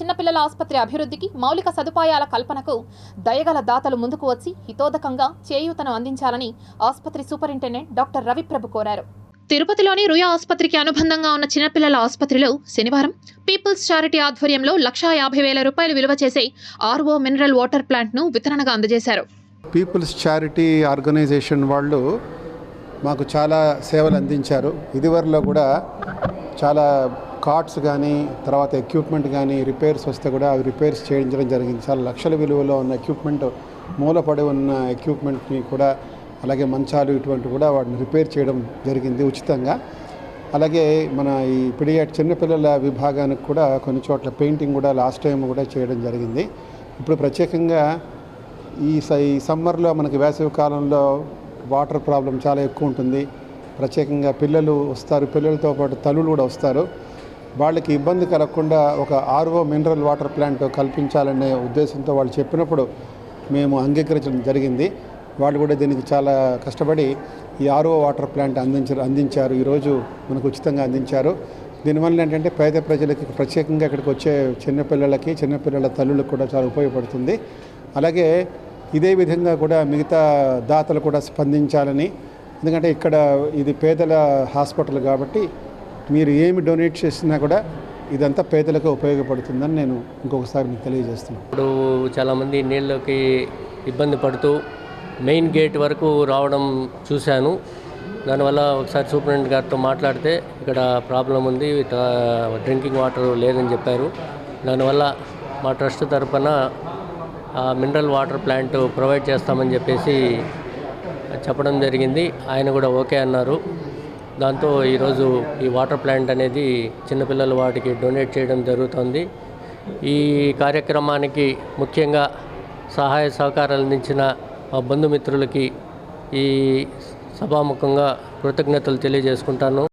చిన్నపిల్లల ఆసుపత్రి అభివృద్ధికి మౌలిక సదుపాయాల కల్పనకు దయగల దాతలు ముందుకు వచ్చి హితోదకంగా చేయూతను అందించాలని ఆసుపత్రి సూపరింటెండెంట్ డాక్టర్ రవిప్రభు కోరారు. తిరుపతిలోని రుయా ఆసుపత్రికి అనుబంధంగా ఉన్న చిన్నపిల్లల ఆసుపత్రిలో శనివారం పీపుల్స్ చారిటీ ఆధ్వర్యంలో లక్షా యాభై వేల రూపాయలు విలువ చేసే ఆర్ఓ మినరల్ వాటర్ ప్లాంట్ను వితరణగా అందజేశారు. పీపుల్స్ చారిటీ ఆర్గనైజేషన్ వాళ్ళు మాకు చాలా సేవలు అందించారు. ఇదివరలో కూడా చాలా కార్ట్స్ కానీ తర్వాత ఎక్విప్మెంట్ కానీ రిపేర్స్ వస్తే కూడా అవి రిపేర్స్ చేయించడం జరిగింది. చాలా లక్షల విలువలో ఉన్న ఎక్విప్మెంట్ మూలపడి ఉన్న ఎక్విప్మెంట్ని కూడా అలాగే మంచాలు ఇటువంటి కూడా వాటిని రిపేర్ చేయడం జరిగింది ఉచితంగా. అలాగే మన ఈ పిడియా చిన్నపిల్లల విభాగానికి కూడా కొన్ని చోట్ల పెయింటింగ్ కూడా లాస్ట్ టైం కూడా చేయడం జరిగింది. ఇప్పుడు ప్రత్యేకంగా ఈ ఈ సమ్మర్లో మనకి వేసవి కాలంలో వాటర్ ప్రాబ్లం చాలా ఎక్కువ ఉంటుంది. ప్రత్యేకంగా పిల్లలు వస్తారు. పిల్లలతో పాటు తల్లులు కూడా వస్తారు. వాళ్ళకి ఇబ్బంది కలగకుండా ఒక ఆర్ఓ మినరల్ వాటర్ ప్లాంట్ కల్పించాలనే ఉద్దేశంతో వాళ్ళు చెప్పినప్పుడు మేము అంగీకరించడం జరిగింది. వాళ్ళు కూడా దీనికి చాలా కష్టపడి ఈ ఆర్ఓ వాటర్ ప్లాంట్ అందించారు. అందించారు ఈరోజు మనకు ఉచితంగా అందించారు. దీనివల్ల ఏంటంటే పేద ప్రజలకి ప్రత్యేకంగా ఇక్కడికి వచ్చే చిన్నపిల్లలకి చిన్నపిల్లల తల్లులకు కూడా చాలా ఉపయోగపడుతుంది. అలాగే ఇదే విధంగా కూడా మిగతా దాతలు కూడా స్పందించాలని ఎందుకంటే ఇక్కడ ఇది పేదల హాస్పిటల్ కాబట్టి మీరు ఏమి డొనేట్ చేసినా కూడా ఇదంతా పేదలకు ఉపయోగపడుతుందని నేను ఇంకొకసారి మీకు తెలియజేస్తున్నాను. ఇప్పుడు చాలామంది నీళ్ళకి ఇబ్బంది పడుతూ మెయిన్ గేట్ వరకు రావడం చూశాను. దానివల్ల ఒకసారి సూపరింటెండెంట్ గారితో మాట్లాడితే ఇక్కడ ప్రాబ్లం ఉంది డ్రింకింగ్ వాటర్ లేదని చెప్పారు. దానివల్ల మా ట్రస్ట్ తరఫున మినరల్ వాటర్ ప్లాంట్ ప్రొవైడ్ చేస్తామని చెప్పేసి చెప్పడం జరిగింది. ఆయన కూడా ఓకే అన్నారు. దాంతో ఈరోజు ఈ వాటర్ ప్లాంట్ అనేది చిన్నపిల్లల వాటికి డొనేట్ చేయడం జరుగుతుంది. ఈ కార్యక్రమానికి ముఖ్యంగా సహాయ సహకారాలు అందించిన మా బంధుమిత్రులకి ఈ సభాముఖంగా కృతజ్ఞతలు తెలియజేసుకుంటాను.